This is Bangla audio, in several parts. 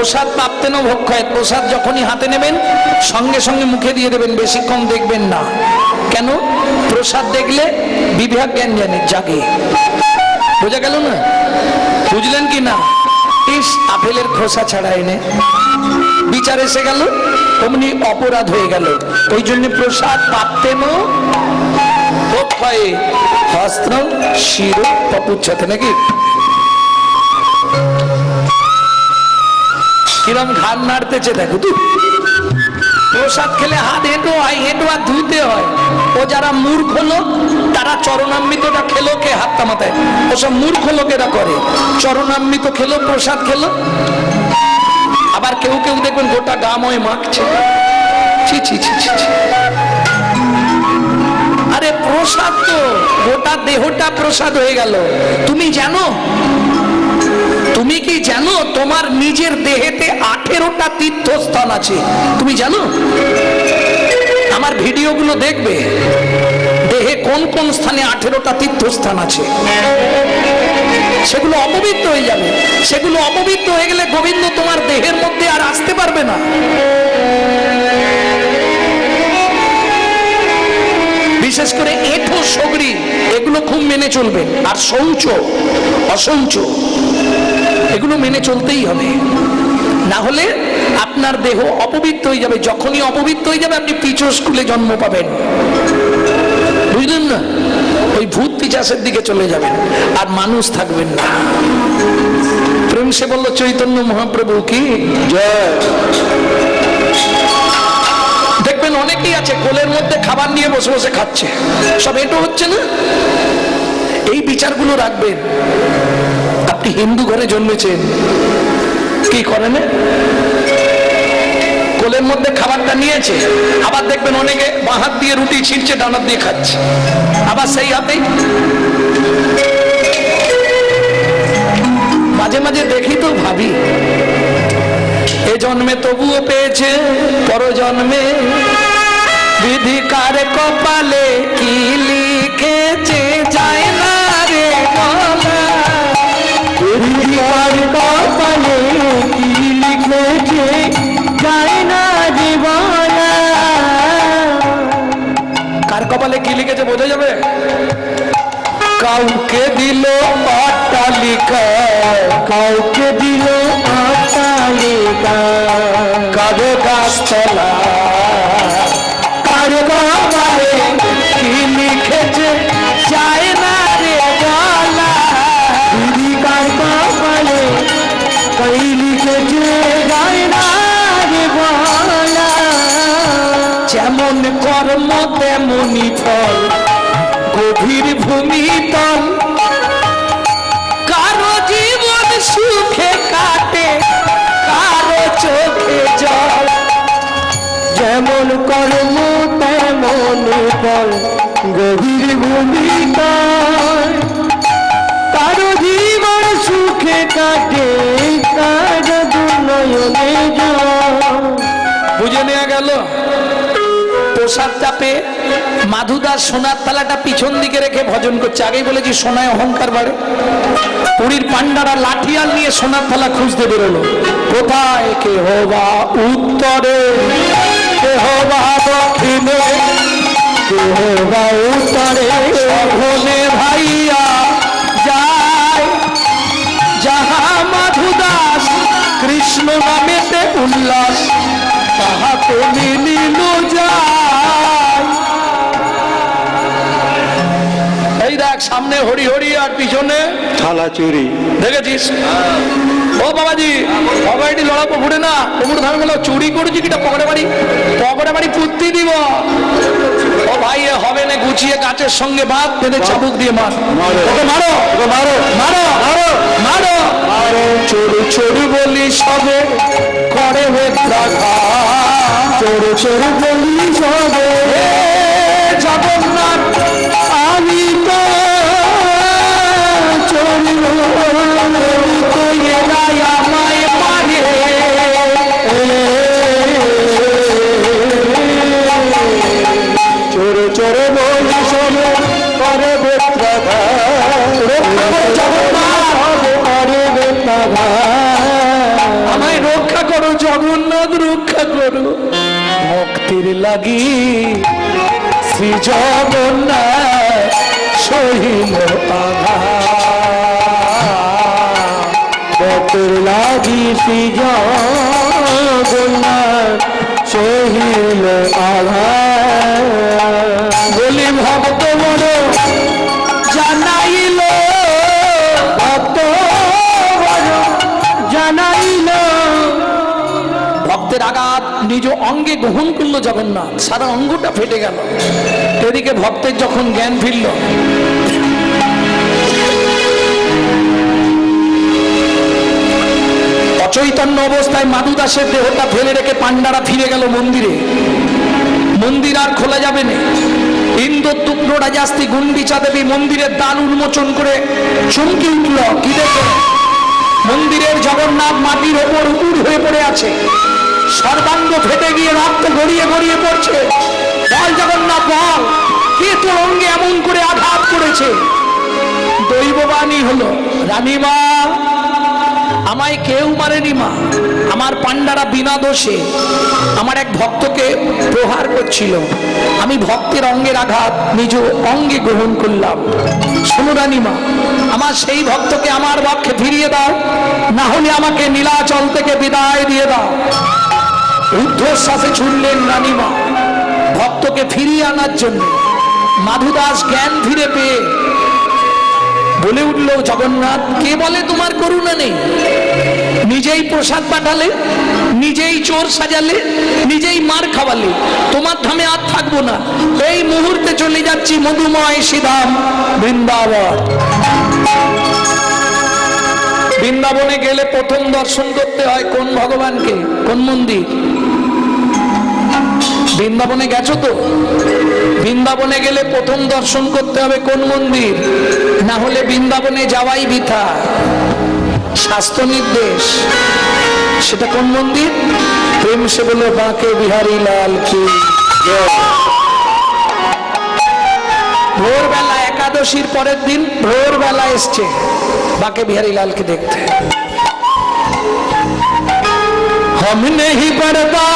প্রসাদ প্রাপ্তেন ভক্ষয় প্রসাদ যখনই হাতে নেবেন, সঙ্গে সঙ্গে মুখে দিয়ে দেবেন, বেশিক্ষণ দেখবেন না। কেন? প্রসাদ দেখলে বিভাগ জ্ঞান জানে, জাগে। বোঝা গেল না? বুঝলেন কি না? ইস, আপেলের খোসা ছাড়া এনে। বিচার এসে গেল, অমনি অপরাধ হয়ে গেল। ওই জন্য প্রসাদ প্রাপ্তেন ভক্ষয়ে হস্ত্রম শির পপুচ্ছতে নাকি? কিরম ঘাড় নাড়তেছে, দেখো তুই প্রসাদ খেলে হাত হেঁটো হয়, হেঁটো আর ধুইতে হয়। ও যারা মূর্খ লোক, তারা চরণামৃতটা খেলো কে হাতটা মাথায়? ওসব মূর্খ লোকেরা করে। চরণামৃত খেলো, প্রসাদ খেলো। আবার কেউ কেউ দেখবেন গোটা গাময় মাখছে। আরে প্রসাদ তো, গোটা দেহটা প্রসাদ হয়ে গেল। তুমি জানো তুমি কি জানো তোমার নিজের দেহেতে আঠেরোটা তীর্থস্থান আছে? তুমি জানো? আমার ভিডিওগুলো দেখবে, দেহে কোন কোন স্থানে আঠেরোটা তীর্থস্থান আছে? সেগুলো অপবিত্র হয়ে যাবে। সেগুলো অপবিত্র হয়ে গেলে গোবিন্দ তোমার দেহের মধ্যে আর আসতে পারবে না। বিশেষ করে এঠো সগড়ি, এগুলো খুব মেনে চলবেন আর শৌচ অশৌচ এগুলো মেনে চলতেই হবে। না হলে আপনার দেহ অপবিত্র হয়ে যাবে। যখনই অপবিত্র হয়ে যাবে, আপনি পিচো স্কুলে জন্ম পাবেন। বুঝলেন না? ওই ভূত পিচাসের দিকে চলে যাবেন, আর মানুষ থাকবেন না। প্রেম সে বলল, চৈতন্য মহাপ্রভু কি? জয়। দেখবেন অনেকেই আছে, কোলের মধ্যে খাবার নিয়ে বসে বসে খাচ্ছে। সব এটো হচ্ছে না? এই বিচারগুলো রাখবেন। আপনি হিন্দু ঘরে জন্মেছেন, কি করেন? কোলের মধ্যে খাবারটা নিয়েছে, আবার দেখবেন অনেকে বাঁ হাত দিয়ে রুটি ছিঁড়ছে ডানার দিয়ে খাচ্ছে। আবার সেই হাতেই মাঝে মাঝে দেখি তো ভাবি এ জন্মে তবুও পেয়েছে পর জন্মে বিধি কার কপালে কি লিখেছে যায় না রে বিধি কার কপালে কি লিখেছে যায় না জীবনা কার কপালে কি লিখেছে, বোঝা যাবে? কাউকে দিল অট্টালিকা কাউকে দিল অট্টালিকা কারও যায় না যেমন কর্ম তেমনি ফল গভীর ভূমিতল কর্ম তেমন ফল গভীর ভূমিকা। কারও জীবন সুখে কাটে, কারও দুনয়নে বুঝে নেওয়া গেল? প্রসাদ চাপে মাধুদার সোনার তালাটা পিছন দিকে রেখে ভজন করছে। আগেই বলেছি, সোনায় অহংকার বাড়ে। পুরীর পান্ডারা লাঠিয়াল নিয়ে সোনার থালা খুঁজতে বেরোলো। কোথায় কে হবা উত্তরে? কে হবা দক্ষিণে কে হবা উত্তরে সঘনে ভাইয়া যায়। যাহা মাধুদাস কৃষ্ণ নামেতে উল্লাস, তাহাতে মিলিল যায়। দেখ সামনে হরি হরি আর পিছনে থালা চুরি। দেখেছিস? ও বাবাজি পকেটে লড়াবো ঘুরে না কুমুর ধানগুলো চুরি করেছি কিটা পকেটে বাড়ি? পকেটে বাড়ি পুত্তি দিব। ও ভাই হবে না গুছিয়ে গাছের সঙ্গে বাদ বেঁধে চাবুক দিয়ে মার। মারো। ওকে মারো ওকে মারো। মারো মারো। মারো। মারো। চোর চোর বলি সবে করে বেত্রাঘাত চোর চোর বলি সবে। হে শ্রী জগন্নাথ, সহিল আঘাত বলি, ভক্ত বড় জানাইল, ভক্ত জানাইল। ভক্তের আঘাত, নিজ অঙ্গে গ্রহণ করল জগন্নাথ, সারা অঙ্গটা ফেটে গেল। এদিকে ভক্তের যখন জ্ঞান ফিরল অচৈতন্য অবস্থায় মাদু দাসের দেহটা ফেলে রেখে পান্ডারা ফিরে গেল মন্দিরে। মন্দির আর খোলা যাবে না। ইন্দ্রদুগ্ন রাজাস্তি গুন্ডিচা দেবী মন্দিরের দ্বার উন্মোচন করে চমকে উঠল কি দেখে মন্দিরের জগন্নাথ মাটির ওপর উপুর হয়ে পড়ে আছে। সর্বাঙ্গ ফেটে গিয়ে রক্ত গড়িয়ে গড়িয়ে পড়ছে। বল জগন্নাথ, বল, কে তোর অঙ্গে এমন করে আঘাত করেছে? দৈববাণী হলো, রানীমা আমায় কেউ মারেনি মা। আমার পান্ডারা বিনা দোষে আমার এক ভক্তকে প্রহার করছিল। আমি ভক্তের অঙ্গের আঘাত নিজ অঙ্গে গ্রহণ করলাম। শোনো রানীমা আমার সেই ভক্তকে আমার পক্ষে ফিরিয়ে দাও, না হলে আমাকে নীলাচল থেকে বিদায় দিয়ে দাও। ঊর্ধ্বশ্বাসে ছুটলেন রানীমা ভক্তকে ফিরিয়ে আনার জন্য মাধুদাস জ্ঞান ফিরে পেয়ে বলে উঠল, জগন্নাথ, কে বলে তোমার করুণা নেই? নিজেই প্রসাদ পাঠালে, নিজেই চোর সাজালে, নিজেই মার খাওয়ালে। তোমার ধামে আর থাকব না। এই মুহূর্তে চলে যাচ্ছি মধুময় সিধাম বৃন্দাবন। বৃন্দাবনে গেলে প্রথম দর্শন করতে হয় কোন ভগবানকে? কোন মন্দির? বৃন্দাবনে গেছো তো? বৃন্দাবনে গেলে প্রথম দর্শন করতে হবে কোন মন্দির? না হলে বৃন্দাবনে যাওয়াই বৃথা। স্বাস্থ্য নির্দেশ। সেটা কোন মন্দির? প্রেম সে বলে, বাঁকে বিহারী লাল কি ভোরবেলা একাদশীর পরের দিন ভোরবেলা এসছে, বাঁকে বিহারী লালকে দেখতে। হম নেই পড়তা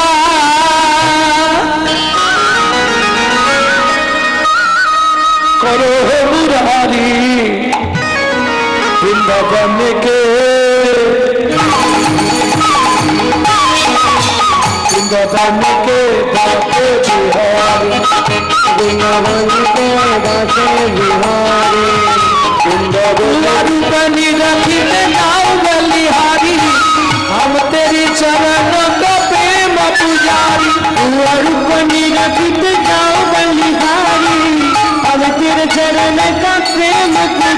करो मुरारी। वृंदावन के। वृंदावन के बाटे बिहारी। वृंदावन के बाटे बिहारी। वृंदावन बनी रखी नाव बलिहारी हम तेरी चरण को प्रेम पुजारी। रूपनी रखी नाव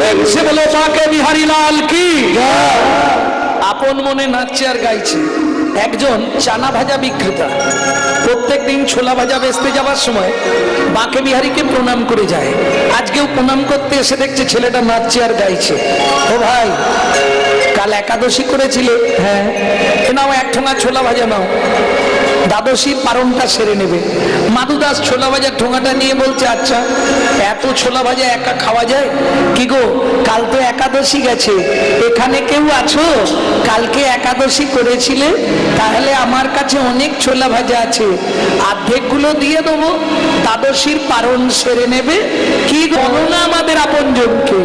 বলে বাঁকে বিহারী লাল কি? আপন মনে নাচছে আর গাইছে। একজন চানা ভাজা বিক্রেতা। প্রত্যেক দিন ছোলা ভাজা বেচতে যাওয়ার সময় বাঁকে বিহারীকে প্রণাম করে যায়। আজকেও প্রণাম করতে এসে দেখছে ছেলেটা নাচছে আর গাইছে। ও ভাই কাল একাদশী করেছিলে? হ্যাঁ। নাও এক ঠোঙা ছোলা ভাজা নাও। দ্বাদশী পারণটা সেরে নেবে। মাদুদাস ছোলা ভাজার ঠোঙাটা নিয়ে বলছে আচ্ছা এত ছোলা ভাজা একা খাওয়া যায়? কি গো, কাল তো একাদশী গেছে। এখানে কেউ আছো? কালকে একাদশী করেছিলে? তাহলে আমার কাছে অনেক ছোলা ভাজা আছে। অর্ধেকগুলো দিয়ে দেবো। দ্বাদশীর পারণ সেরে নেবে। কি বলো না আমাদের আপনজনকে?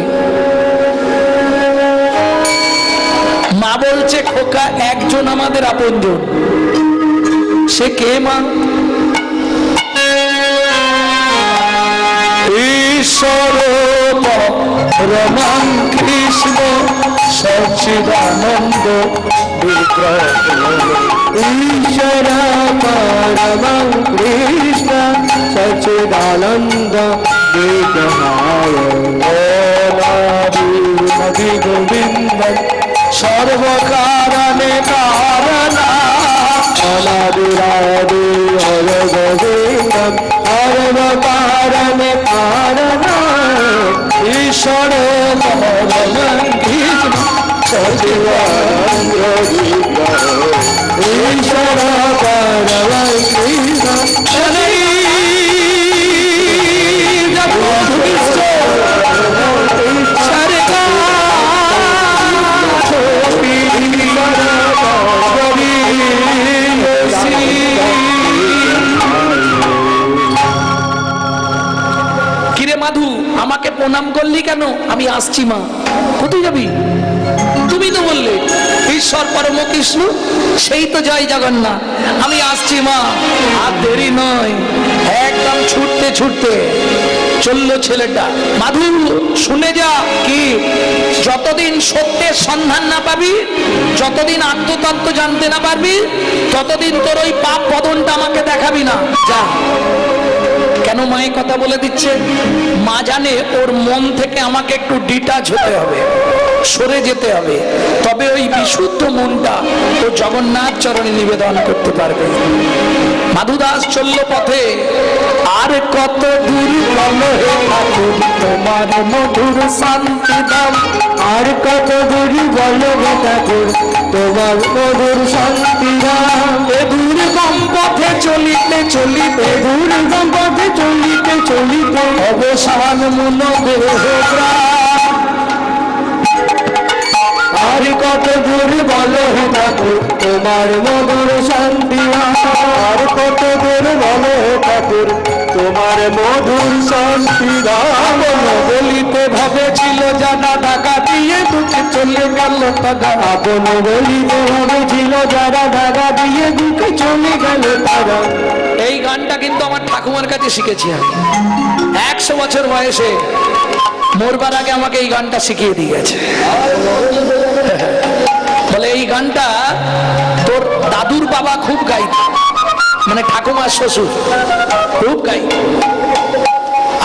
মা বলছে, খোকা, একজন আমাদের আপনজন। সে কে মা? ঈশ্বর রমান কৃষ্ণ সচিদানন্দ ঈশ্বর রমন কৃষ্ণ সচিদানন্দ বিগ্রহায়। গোবিন্দ সর্বকারণে কারণা ராமதி ராதி ஹர கோவிந்தம் ஹரவ பாரம காரணா ஈஸ்வர சசிவாந்திர ஈஸ்வர பரவ கிருஷ்ண কেন আমি আসছি মা? কোথায় যাবি? তুমি তো বললে, ঈশ্বর পরম কৃষ্ণ সেই তো জয় জগন্নাথ। আমি আসছি মা। আর দেরি নয়। একদম ছুটতে ছুটতে চলল ছেলেটা। মাধু, শুনে যা কি যতদিন সত্যের সন্ধান না পাবি, যতদিন আত্মতত্ত্ব জানতে না পারবি, ততদিন তোর ওই পাপ পদনটা আমাকে দেখাবি না। যা। কেন মায়ের কথা বলে দিচ্ছে? মা জানে ওর মন থেকে আমাকে একটু ডিটাচ হতে হবে, সরে যেতে হবে। তবে ওই বিশুদ্ধ মনটা ও জগন্নাথ চরণে নিবেদন করতে পারবে। মাধু দাস চলল পথে। আর কত দূর হে ঠাকুর তোমার মধুর শান্তি দাম। আর কত দূর বলো ঠাকুর? তোমার মধুর শান্তি রাম এ দুর্গম পথে চলিতে চলিতে দূর পথে চলিতে চলিতে, অবসান মন দেহ প্রাণ। আর কত দূর বলো হে ঠাকুর তোমার মধুর শান্তি আর কত দূর বলো হে ঠাকুর তোমার মধুর শান্তি রাম বলিতে ভবেছিল জানা ঢাকা দিয়ে দুটি চলে গেল তারা আপন বলিতে ভেবেছিল যারা ধাগা দিয়ে দুঃখে চলে গেল তারা এই গানটা কিন্তু আমার ঠাকুমার কাছে শিখেছি আমি। একশো বছর বয়সে মরবার আগে আমাকে এই গানটা শিখিয়ে দিয়ে গেছে খুব গাইত মানে ঠাকুমার শ্বশুর। খুব গাই।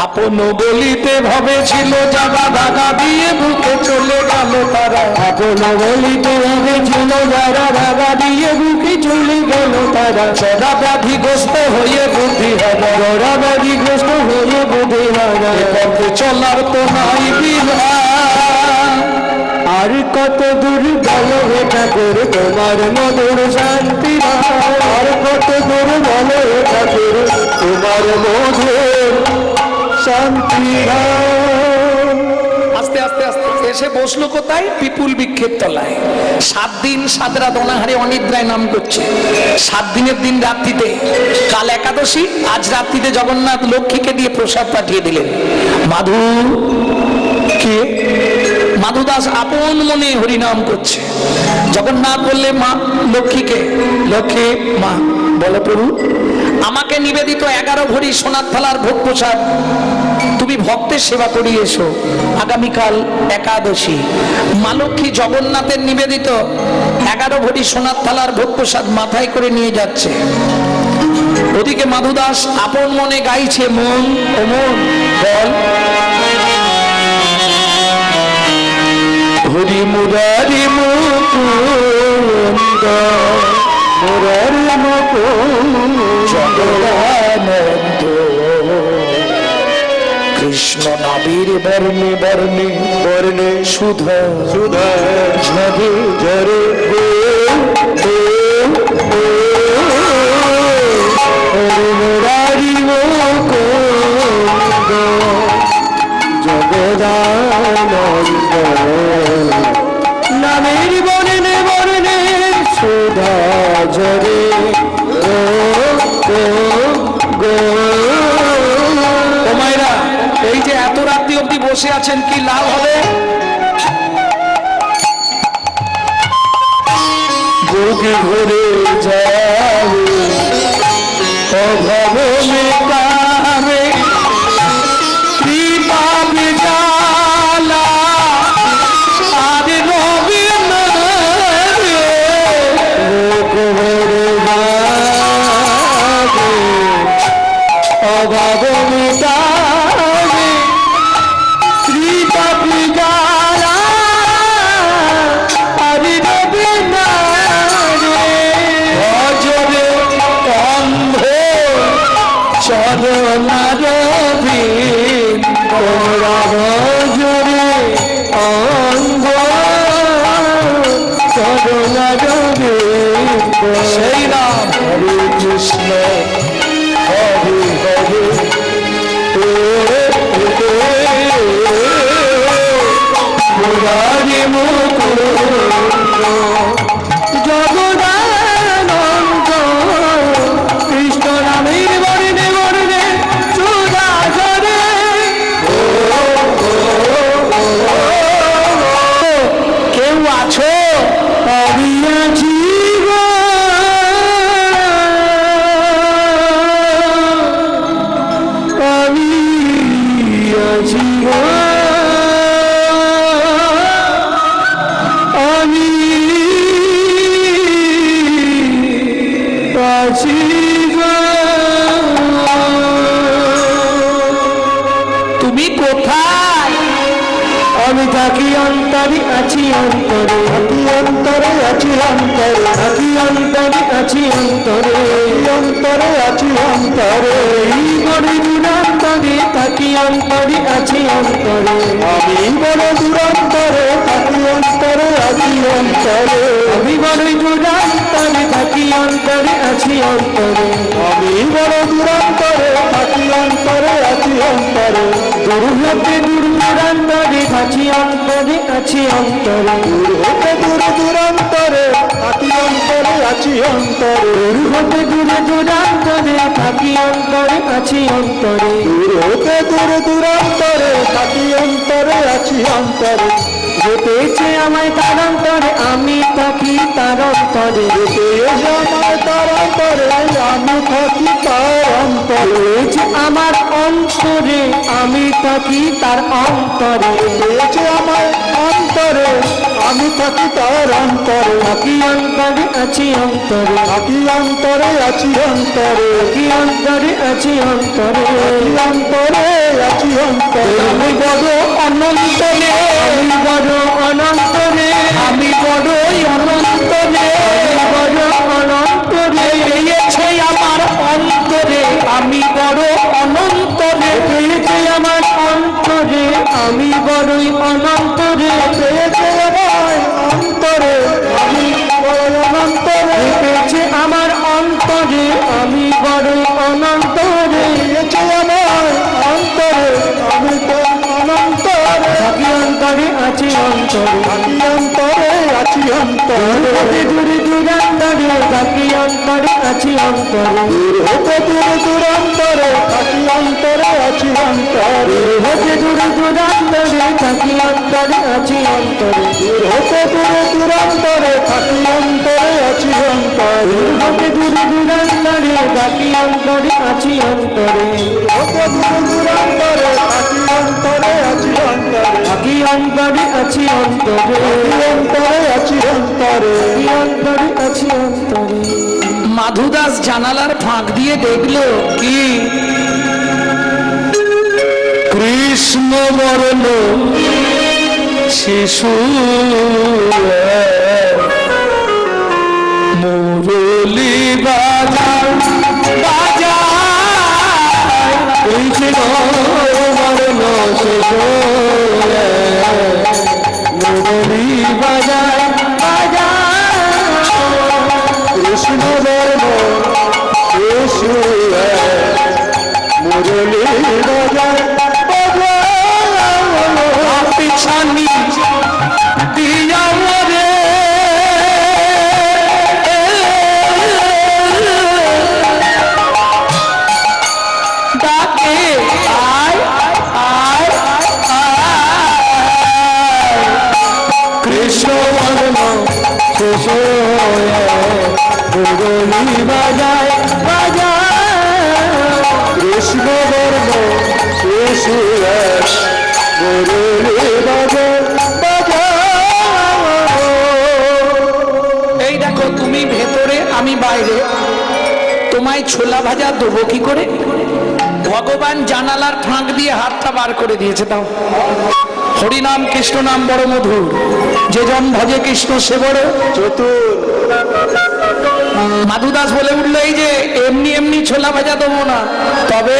আপন বলিতে ভবেছিল জাগা দাগা দিয়ে বুকে চলে গেল তারা। আপন বলিতে ভেবেছিল যারা ধাগা দিয়ে বুকে চলে গেল তারা। সদা ব্যাধিগ্রস্ত হয়ে বুদ্ধি হবে ওরা ব্যাধিগ্রস্ত হয়ে হারা পথে চলার তো নাই বিধান। আর কত দূর বলো হে ঠাকুর, তোমার মধুর শান্তি আর কত দূর বলো হে ঠাকুর, তোমার মধুর শান্তি আস্তে আস্তে আস্তে, এসে বসল কোথায়? পিপুল বিক্ষেপ তলায়। সাত দিন সাত রাত অনাহারে অনিদ্রায় নাম করছে। সাত দিনের দিন রাত্রিতে, কাল একাদশী, আজ রাত্রিতে জগন্নাথ লক্ষ্মীকে দিয়ে প্রসাদ পাঠিয়ে দিলেন। মাধু মাধু দাস আপন মনে হরিনাম করছে। জগন্নাথ বললে, মা, লক্ষ্মীকে, লক্ষ্মী, মা, বলো প্রভু, আমাকে নিবেদিত এগারো ভরি সোনার থালার ভোগ প্রসাদ। তুমি ভক্তের সেবা করিয়ে এসো আগামীকাল একাদশী। মা লক্ষ্মী জগন্নাথের নিবেদিত এগারো ভরি সোনার থালার ভোগ প্রসাদ মাথায় করে নিয়ে যাচ্ছে। ওদিকে মাধু দাস আপন মনে গাইছে, মন, ও মন, বল। হরি মুরারি মুকুন্দ মুরারি মুকুন্দ জগদানন্দ কৃষ্ণ নাবির বর্ণে বর্ণে বর্ণে সুধা সুধা ঝরে ঝরে মুরারি মুকুন্দ, জগদানন্দ। বসে আছেন কি লাভ হবে? ভরে যাবে অভাব থাকি অন্তরে আছি অন্তরে। থাকি অন্তরে আছি অন্তরে। থাকি অন্তরে আছি অন্তরে। অন্তরে আছি অন্তরে। এই বড় দূরান্তরে থাকি অন্তরে আছি অন্তরে। আমি বড় দূরান্তরে থাকি অন্তরে আছি অন্তরে। আমি বড় দূরান্তরে থাকি অন্তরে আছি অন্তরে। আমি বড় দূরান্তরে থাকি অন্তরে। আছি অন্তরে। দূর হতে দূর দূরান্তরে আছি অন্তরে আছি অন্তরে। দূর হতে দূর দূরান্তরে থাকি অন্তরে আছি অন্তরে। দূর হতে দূর দূরান্তরে থাকি অন্তরে আছি অন্তরে। দূর দূর দূরান্তরে থাকি অন্তরে আছি অন্তরে। যেতেছে আমায় তার অন্তরে আমি থাকি তার অন্তরে যেতেছে আমায় তার অন্তরে আমি থাকি তার অন্তরে যে আমার অন্তরে, আমি থাকি তার অন্তরে। যেতেছে আমার অন্তরে আমি থাকি তার অন্তরে। থাকি অন্তরে আছি অন্তরে। থাকি অন্তরে আছি অন্তরে। থাকি অন্তরে আছি অন্তরে। থাকি অন্তরে আছি অন্তরে। আমি বড় অনন্তরে। আমি বড় অনন্তরে। আমি বড়ই অনন্তরে। বড় অনন্তরে। পেয়েছে আমার অন্তরে। আমি বড় অনন্তরে। পেয়েছে আমার অন্তরে। আমি বড়ই অনন্তরে। অন্তরে অন্তরে আছি অন্তরে দূরে দূরান্তরে থাকি অন্তরে আছি অন্তরে দূর হতে দূরে দূরান্তরে থাকি অন্তরে আছি অন্তরে হতে অন্তরে আছি অন্তরে দূর হতে দূরে দূরান্তরে থাকি অন্তরে আছি অন্তরে হতে অন্তরে আছি অন্তরে হতে দূরে দূরান্তরে থাকি অন্তরে আছি অন্তরে আছি অন্তরে। অন্তরে আছি অন্তরে। অন্তরে আছি অন্তরে। মাধুদাস জানালার ফাঁক দিয়ে দেখল কি? কৃষ্ণ বরণ শিশু মুরলি বাজার। কৃষ্ণ বরণ শিশু মুরলি বাজার বাজার। কৃষ্ণ মুরলী বাজার। বাইরে। তোমায় ছোলা ভাজা দেবো কি করে? ভগবান জানালার ফাঁক দিয়ে হাতটা বার করে দিয়েছে তাও হরিনাম কৃষ্ণ নাম বড় মধুর। যে জন ভজে কৃষ্ণ সে বড়। চতুর। মাধুদাস বলে উঠল এই যে এমনি এমনি ছোলা ভাজা দেবো না। তবে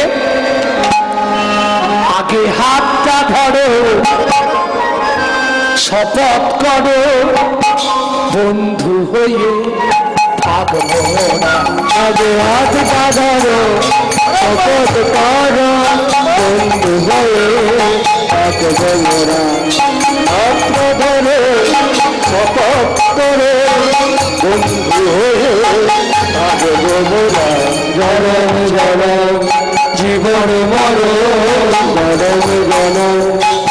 আগে হাতটা ধরো শপথ করো বন্ধু হয়ে থাকব না। আগে হাত বাঁধারো শপথ করো। বন্ধু হয়ে থাকব না অস্ত্র ধরে শপথ করে বন্ধু হয়ে জীবন, মরণ জনম।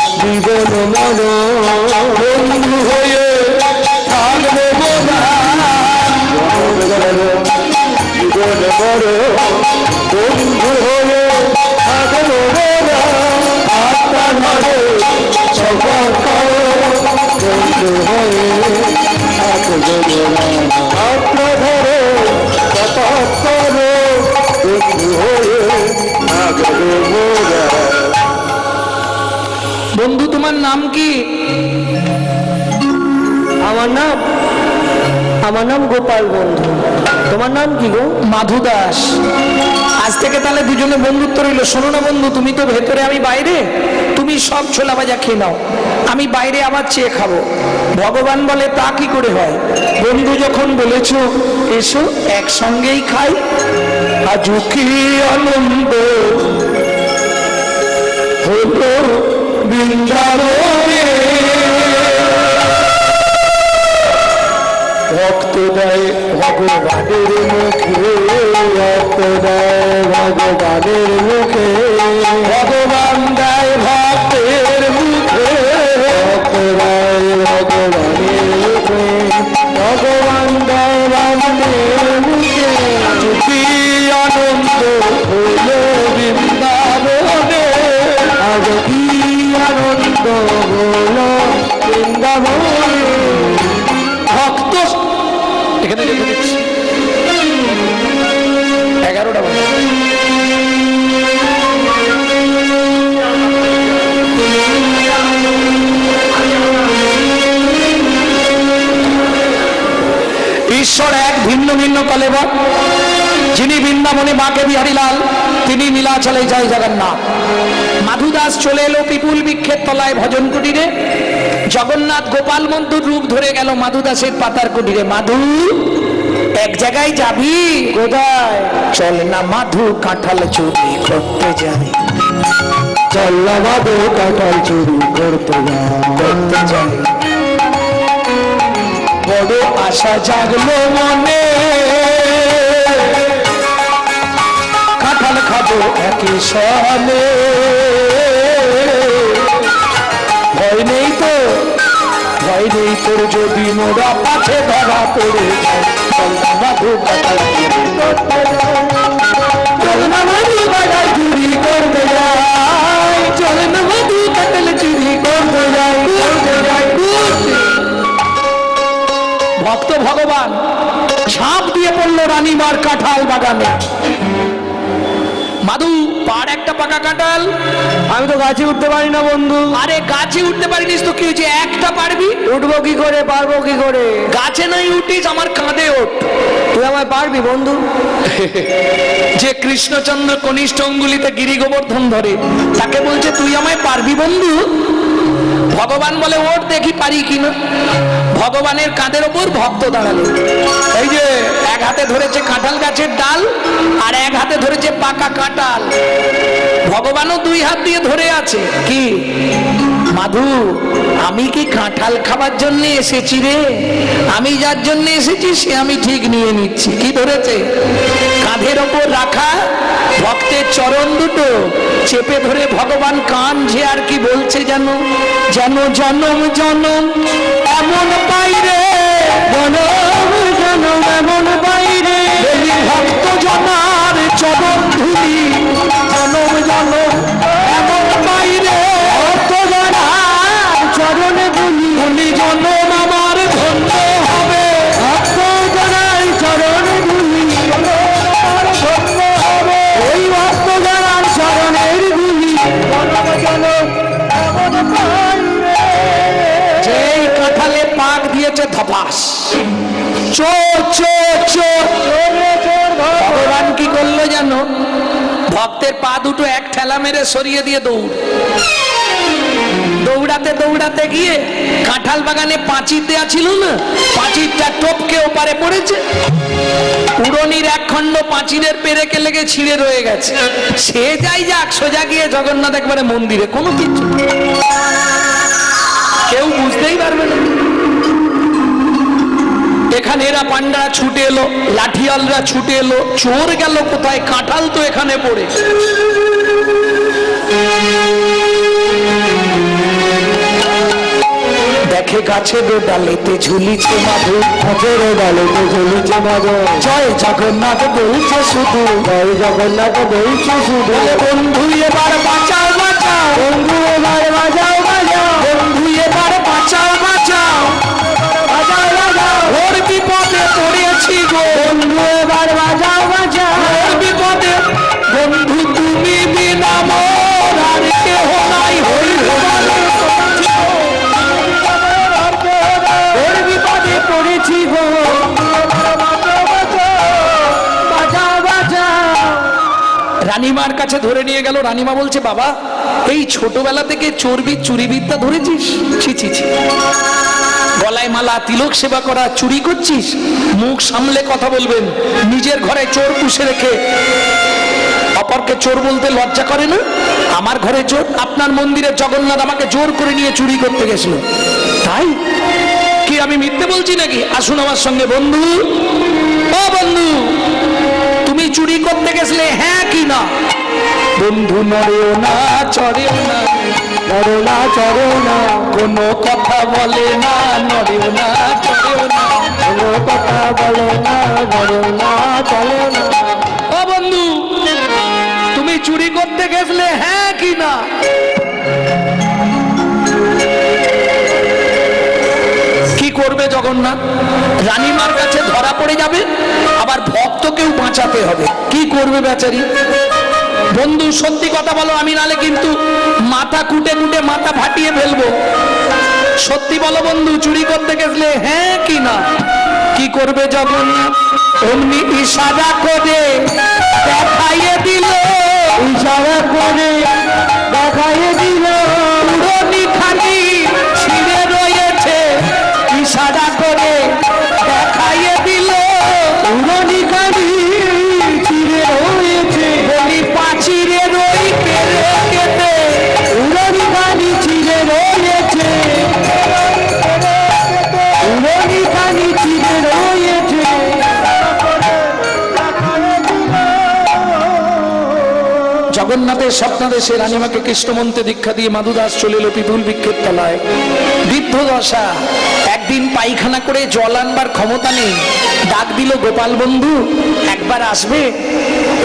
মাধু দাস। আজ থেকে তাহলে দুজনে বন্ধুত্ব রইল। শোনো না বন্ধু, তুমি তো ভেতরে, আমি বাইরে। তুমি সব ছোলা ভাজা খেয়ে নাও। আমি বাইরে আবার চেয়ে খাব। ভগবান বলে, তা কি করে হয়? বন্ধু যখন বলেছ, এসো একসঙ্গেই খাই। আজ কি আনন্দ? হলো বৃন্দাবনে। রক্ত দেয় ভগবানের মুখে ভগবানের মুখে ভিন্ন যিনি বৃন্দাবনে মাকে বিহারী লাল তিনি নীলাচলে জয় জগন্নাথ। মাধু দাস চলে এলো পিপুল বৃক্ষের তলায় ভজন কুটিরে। জগন্নাথ গোপাল মন্তুর রূপ ধরে গেল মাধু দাসের পাতার কুটিরে। মাধু এক জায়গায় যাবি? কোথায়? চল না মাধু কাঁঠাল চুরি করতে যাই চল্লা বাবু কাঁঠাল চুরি করতে যাই বড় আশা জাগলো মনে। একই সনে ভয় নেই তো, ভয় নেই তোর যদি মোরা পাছে ধরা পড়ে যায়। যাই করতে ভক্ত ভগবান ছাপ দিয়ে পড়ল রানীমার কাঁঠাল বাগানে। মাধু পার একটা পাকা কাটাল আমি তো গাছে উঠতে পারি না বন্ধু। আরে গাছে উঠতে পারিনিস তো কি হয়েছে? একটা পারবি? উঠবো কি করে পারব কি করে? গাছে নাই উঠিস আমার কাঁধে ওঠ। তুই আমায় পারবি বন্ধু। যে কৃষ্ণচন্দ্র কনিষ্ঠ অঙ্গুলিতে গিরি গোবর্ধন ধরে তাকে বলছে তুই আমায় পারবি বন্ধু? ভগবান বলে ওর দেখি পারি কিনা? ভগবানের কাঁধের ওপর ভক্ত দাঁড়াল। এই যে এক হাতে ধরেছে কাঁঠাল গাছের ডাল, আর এক হাতে ধরেছে পাকা কাঁঠাল। ভগবানও দুই হাত দিয়ে ধরে আছে। কি? মাধু, আমি কি কাঁঠাল খাবার জন্য এসেছি রে? আমি যার জন্য এসেছি, সে আমি ঠিক নিয়ে নিচ্ছি। কি ধরেছে? কাঁধের ওপর রাখা ভক্তের চরণ দুটো, চেপে ধরে ভগবান কান যে আর কি বলছে যেন যেন জনম জনম এমন বাইরে। জনম জনম এমন বাইরে। ভক্ত জনার চরণ ধপাস চোর চোর চোর। ভগবান কি করল জানো? ভক্তের পা দুটো এক ঠেলা মেরে সরিয়ে দিয়ে দৌড়। দৌড়াতে দৌড়াতে গিয়ে কাঁঠাল বাগানে পাঁচির দেয়া ছিল না? পাঁচিরটা টপকে ওপারে পড়েছে। উড়নির এক খণ্ড পাঁচিরের পেরেকে লেগে ছিঁড়ে রয়ে গেছে। সে যাই যাক সোজা গিয়ে জগন্নাথ একবারে মন্দিরে। কোনো কিছু কেউ বুঝতেই পারবে না। এখানে এরা পান্ডারা ছুটে এলো লাঠিয়ালরা ছুটে এলো চোর গেল কোথায় কাঁঠাল তো এখানে পড়ে। দেখে গাছের ডালেতে ঝুলিছে মাধু ডালেতে ঝুলিছে মাধব জয় জগন্নাথ বলছে শুধু জয় জগন্নাথ বলছে শুধু। বন্ধু এবার বাঁচাও বাঁচাও। বন্ধু রানীমার কাছে ধরে নিয়ে গেল। রানীমা বলছে, বাবা, এই ছোটবেলা থেকে চর্বি চুরি বিদ্যা ধরেছিস? ছি ছি ছি। গলায় মালা তিলক সেবা করা, চুরি করছিস? মুখ সামলে কথা বলবেন, নিজের ঘরে চোর পুষে রেখে। অপরকে চোর বলতে লজ্জা করে না? আমার ঘরে চোর, আপনার মন্দিরে জগন্নাথ আমাকে জোর করে নিয়ে চুরি করতে গেছিল। তাই? কি আমি মিথ্যে বলছি নাকি? আসুন আমার সঙ্গে, বন্ধু। ও বন্ধু চুরি করতে গেছিলে হ্যাঁ কি না? বন্ধু নড়েও না চড়েও না করো না চড়ো না কোনো কথা বলে না নড়েও না চড়েও না কোনো কথা বলে না করো না চলে না। ও বন্ধু তুমি চুরি করতে গেছিলে হ্যাঁ কি না? করবে জগন্নাথ? রানীমার কাছে ধরা পড়ে যাবে, আবার ভক্তকেও বাঁচাতে হবে। কি করবে বেচারি? বন্ধু, সত্যি কথা বলো, আমি নালে কিন্তু মাথা কুটে কুটে মাথা ফাটিয়ে ফেলব। সত্যি বলো বন্ধু, চুরি করতে গেছলে হ্যাঁ কি না? কি করবে জগন্নাথ? অমনি ইশারা করে দেখাইয়ে দিল। ইশারা করে দেখাইয়ে দিল। জগন্নাথের স্বপ্নাদেশে রানীমাকে কৃষ্ণমন্ত্রে দীক্ষা দিয়ে মাধুদাস চলে এলো পিপুল বৃক্ষের তলায়। বৃদ্ধ দশা, একদিন পায়খানা করে জল আনবার ক্ষমতা নেই। ডাক দিল, গোপাল বন্ধু, একবার আসবে?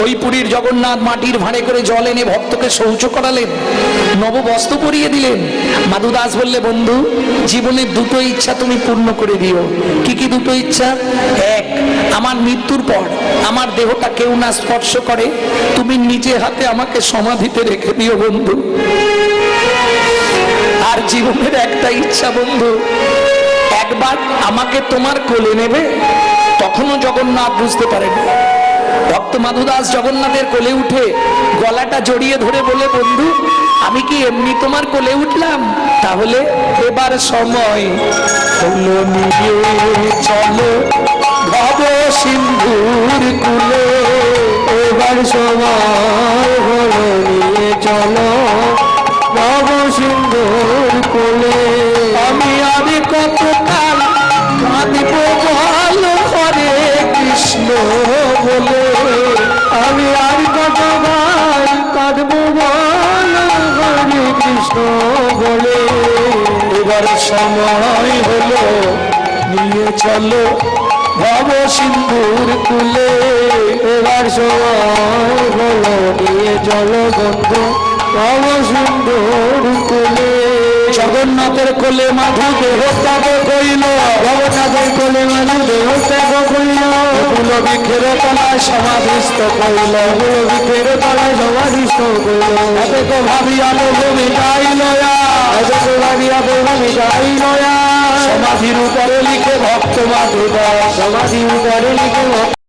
ওই পুরীর জগন্নাথ মাটির ভাঁড়ে করে জল এনে ভক্তকে শৌচ করালেন। নববস্ত্র পরিয়ে দিলেন। মাধুদাস বললে, বন্ধু জীবনের দুটো ইচ্ছা তুমি পূর্ণ করে দিও। কি কি দুটো ইচ্ছা? এক, আমার মৃত্যুর পর আমার দেহটা কেউ না স্পর্শ করে। তুমি নিজে হাতে আমাকে সমাধিতে রেখে দিও, বন্ধু। আর জীবনের একটা ইচ্ছা, বন্ধু, একবার আমাকে তোমার কোলে নেবে, তখনও জগন্নাথ বুঝতে পারেনি। ভক্ত মাধুদাস জগন্নাথের কোলে উঠে গলাটা জড়িয়ে ধরে বলে, বন্ধু, আমি কি এমনি তোমার কোলে উঠলাম? তাহলে এবার সময়। সিন্ধুর কুলে। এবার সময় কোলে মাধু দেহ ত্যাগ করিল। জগন্নাথের কোলে দেহ ত্যাগ করিল। বৃক্ষের তলায় সমাধিস্থ করিল। বৃক্ষের তলায় সমাধিস্থ করিল। এতে তো ভাবিয়া লোভ মিটাইল এত ভাবিয়া আমি যাই নয়া সমাধির উপরে লিখে ভক্ত মাধুদাস সমাধি উপরে লিখে